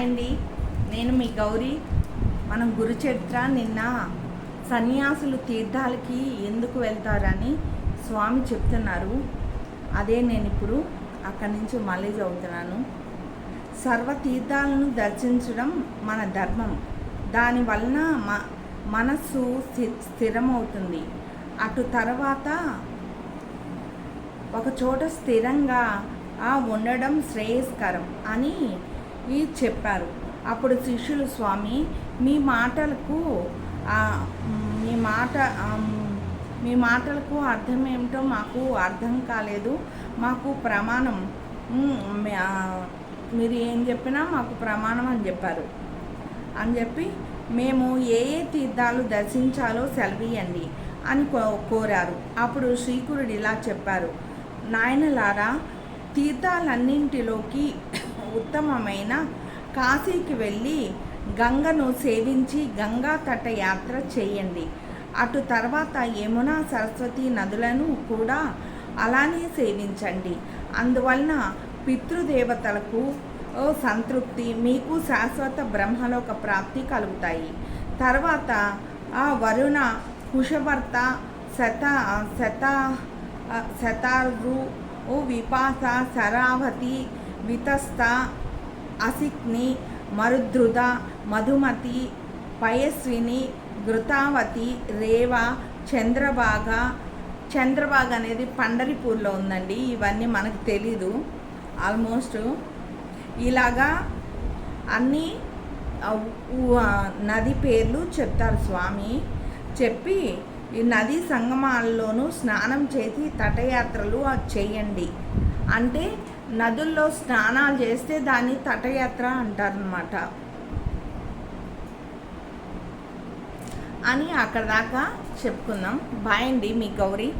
Hi అండి. నేను మీ గౌరీ. మనం గురుచరిత్ర నిన్న సన్యాసులు తీర్థాలకి ఎందుకు వెళ్తారని స్వామి చెప్తున్నారు. అదే నేను ఇప్పుడు అక్కడి నుంచి మళ్ళీ చదువుతున్నాను. సర్వ తీర్థాలను దర్శించడం మన ధర్మం. దాని వలన మ మనస్సు స్థి- స్థిరమవుతుంది. అటు తర్వాత ఒక చోట స్థిరంగా ఆ ఉండడం శ్రేయస్కరం అని ఈ చెప్పారు. అప్పుడు శిష్యులు స్వామి మీ మాటలకు మీ మాట మీ మాటలకు అర్థం ఏమిటో మాకు అర్థం కాలేదు. మాకు ప్రమాణం మీరు ఏం చెప్పినా మాకు ప్రమాణం అని చెప్పారు. అని చెప్పి మేము ఏ ఏ తీర్థాలు దర్శించాలో సెలవీయండి అని కో- కోరారు. అప్పుడు శ్రీకురుడు ఇలా చెప్పారు. నాయనలారా తీర్థాలన్నింటిలోకి ఉత్తమమైన కాశీకి వెళ్ళి గంగను సేవించి గంగా తట యాత్ర చేయండి. అటు తర్వాత యమున సరస్వతి నదులను కూడా అలానే సేవించండి. అందువలన పితృదేవతలకు సంతృప్తి మీకు శాశ్వత బ్రహ్మలోక ప్రాప్తి కలుగుతాయి. తర్వాత ఆ వరుణ కుషభర్త శత శత శతారు విపాస శరావతి వితస్త అసిక్ని మరుద్రుద మధుమతి పయస్విని ఘృతావతి రేవ చంద్రబాగ చంద్రబాగ అనేది పండరిపూర్లో ఉందండి. ఇవన్నీ మనకు తెలీదు. ఆల్మోస్ట్ ఇలాగా అన్ని నది పేర్లు చెప్తారు స్వామి. చెప్పి ఈ నది సంగమాల్లోనూ స్నానం చేసి తటయాత్రలు చేయండి. అంటే నదుల్లో స్నానాలు చేస్తే దాన్ని తటయాత్ర అంటారనమాట అని అక్కడ దాకా చెప్పుకుందాం. బాయ్ అండి మీ గౌరీ.